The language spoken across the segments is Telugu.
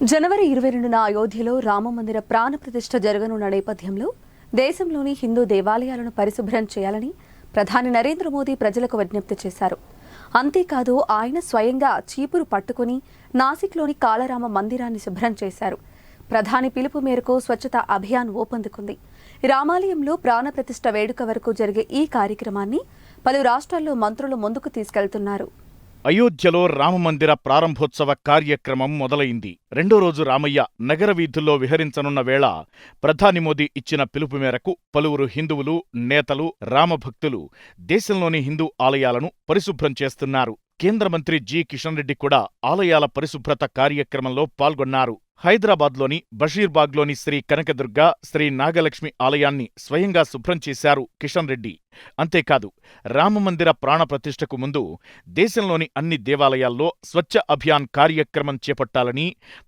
జనవరి ఇరవై రెండున అయోధ్యలో రామమందిర ప్రాణప్రతిష్ఠ జరగనున్న నేపథ్యంలో దేశంలోని హిందూ దేవాలయాలను పరిశుభ్రం చేయాలని ప్రధాని నరేంద్ర మోదీ ప్రజలకు విజ్ఞప్తి చేశారు. అంతేకాదు ఆయన స్వయంగా చీపురు పట్టుకుని నాసిక్లోని కాళరామ మందిరాన్ని శుభ్రం చేశారు. ప్రధాని పిలుపు మేరకు స్వచ్ఛత అభియాన్ ఊపందుకుంది. రామాలయంలో ప్రాణప్రతిష్ఠ వేడుక వరకు జరిగే ఈ కార్యక్రమాన్ని పలు రాష్ట్రాల్లో మంత్రులు ముందుకు తీసుకెళ్తున్నారు. అయోధ్యలో రామమందిర ప్రారంభోత్సవ కార్యక్రమం మొదలైంది. రెండో రోజు రామయ్య నగర వీధుల్లో విహరించనున్న వేళ ప్రధాని మోదీ ఇచ్చిన పిలుపు మేరకు పలువురు హిందువులు నేతలు రామభక్తులు దేశంలోని హిందూ ఆలయాలను పరిశుభ్రం చేస్తున్నారు. కేంద్ర మంత్రి జి. కిషన్ రెడ్డి కూడా ఆలయాల పరిశుభ్రత కార్యక్రమంలో పాల్గొన్నారు. హైదరాబాద్లోని బషీర్బాగ్లోని శ్రీ కనకదుర్గ శ్రీ నాగలక్ష్మి ఆలయాన్ని స్వయంగా శుభ్రం చేశారు కిషన్ రెడ్డి. అంతేకాదు రామమందిర ప్రాణప్రతిష్ఠకు ముందు దేశంలోని అన్ని దేవాలయాల్లో స్వచ్ఛ అభియాన్ కార్యక్రమం చేపట్టాలని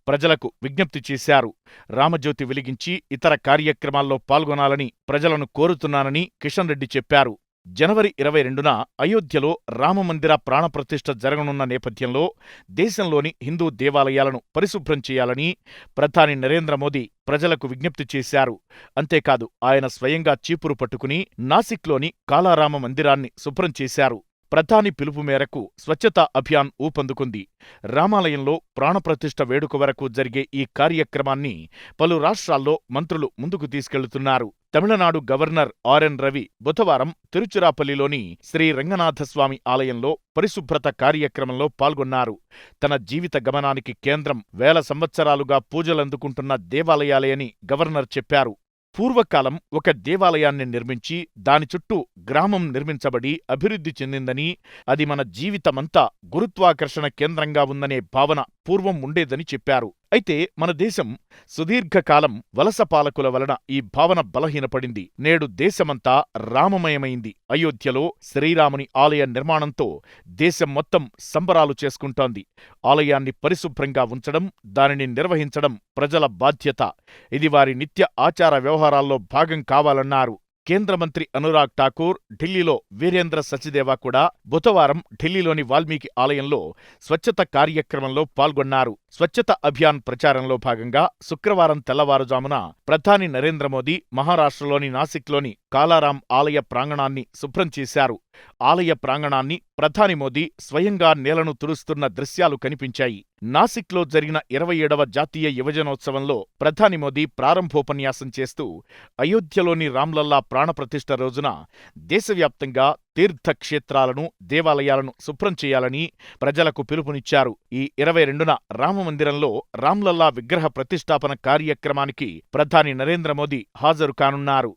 ప్రజలకు విజ్ఞప్తి చేశారు. రామజ్యోతి వెలిగించి ఇతర కార్యక్రమాల్లో పాల్గొనాలని ప్రజలను కోరుతున్నానని కిషన్ రెడ్డి చెప్పారు. జనవరి ఇరవై రెండున అయోధ్యలో రామమందిర ప్రాణప్రతిష్ఠ జరగనున్న నేపథ్యంలో దేశంలోని హిందూ దేవాలయాలను పరిశుభ్రం చేయాలని ప్రధాని నరేంద్ర మోదీ ప్రజలకు విజ్ఞప్తి చేశారు. అంతేకాదు ఆయన స్వయంగా చీపురు పట్టుకుని నాసిక్లోని కాలారామ మందిరాన్ని శుభ్రం చేశారు. ప్రధాని పిలుపు మేరకు స్వచ్ఛతా అభియాన్ ఊపందుకుంది. రామాలయంలో ప్రాణప్రతిష్ఠ వేడుక వరకు జరిగే ఈ కార్యక్రమాన్ని పలు రాష్ట్రాల్లో మంత్రులు ముందుకు తీసుకెళ్తున్నారు. తమిళనాడు గవర్నర్ ఆర్ఎన్ రవి బుధవారం తిరుచిరాపల్లిలోని శ్రీ రంగనాథస్వామి ఆలయంలో పరిశుభ్రత కార్యక్రమంలో పాల్గొన్నారు. తన జీవిత గమనానికి కేంద్రం వేల సంవత్సరాలుగా పూజలందుకుంటున్న దేవాలయాలే అని గవర్నర్ చెప్పారు. పూర్వకాలం ఒక దేవాలయాన్ని నిర్మించి దాని చుట్టూ గ్రామం నిర్మించబడి అభివృద్ధి చెందిందని అది మన జీవితమంతా గురుత్వాకర్షణ కేంద్రంగా ఉందనే భావన పూర్వం ఉండేదని చెప్పారు. అయితే మన దేశం సుదీర్ఘకాలం వలస పాలకుల వలన ఈ భావన బలహీనపడింది. నేడు దేశమంతా రామమయమైంది. అయోధ్యలో శ్రీరాముని ఆలయ నిర్మాణంతో దేశం మొత్తం సంబరాలు చేసుకుంటోంది. ఆలయాన్ని పరిశుభ్రంగా ఉంచడం దానిని నిర్వహించడం ప్రజల బాధ్యత. ఇది వారి నిత్య ఆచార వ్యవహారాల్లో భాగం కావాలన్నారు. కేంద్ర మంత్రి అనురాగ్ ఠాకూర్ ఢిల్లీలో వీరేంద్ర సచిదేవా కూడా బుధవారం ఢిల్లీలోని వాల్మీకి ఆలయంలో స్వచ్ఛత కార్యక్రమంలో పాల్గొన్నారు. స్వచ్ఛత అభియాన్ ప్రచారంలో భాగంగా శుక్రవారం తెల్లవారుజామున ప్రధాని నరేంద్ర మోదీ మహారాష్ట్రలోని నాసిక్లోని కాలారాం ఆలయ ప్రాంగణాన్ని శుభ్రం చేశారు. ఆలయ ప్రాంగణాన్ని ప్రధాని మోదీ స్వయంగా నేలను తుడుస్తున్న దృశ్యాలు కనిపించాయి. నాసిక్లో జరిగిన ఇరవై ఏడవ జాతీయ యువజనోత్సవంలో ప్రధాని మోదీ ప్రారంభోపన్యాసం చేస్తూ అయోధ్యలోని రామ్లల్లా ప్రాణప్రతిష్ఠ రోజున దేశవ్యాప్తంగా తీర్థక్షేత్రాలను దేవాలయాలను శుభ్రం చేయాలని ప్రజలకు పిలుపునిచ్చారు. ఈ ఇరవై రెండున రామమందిరంలో రామ్లల్లా విగ్రహ ప్రతిష్టాపన కార్యక్రమానికి ప్రధాని నరేంద్ర మోదీ హాజరు కానున్నారు.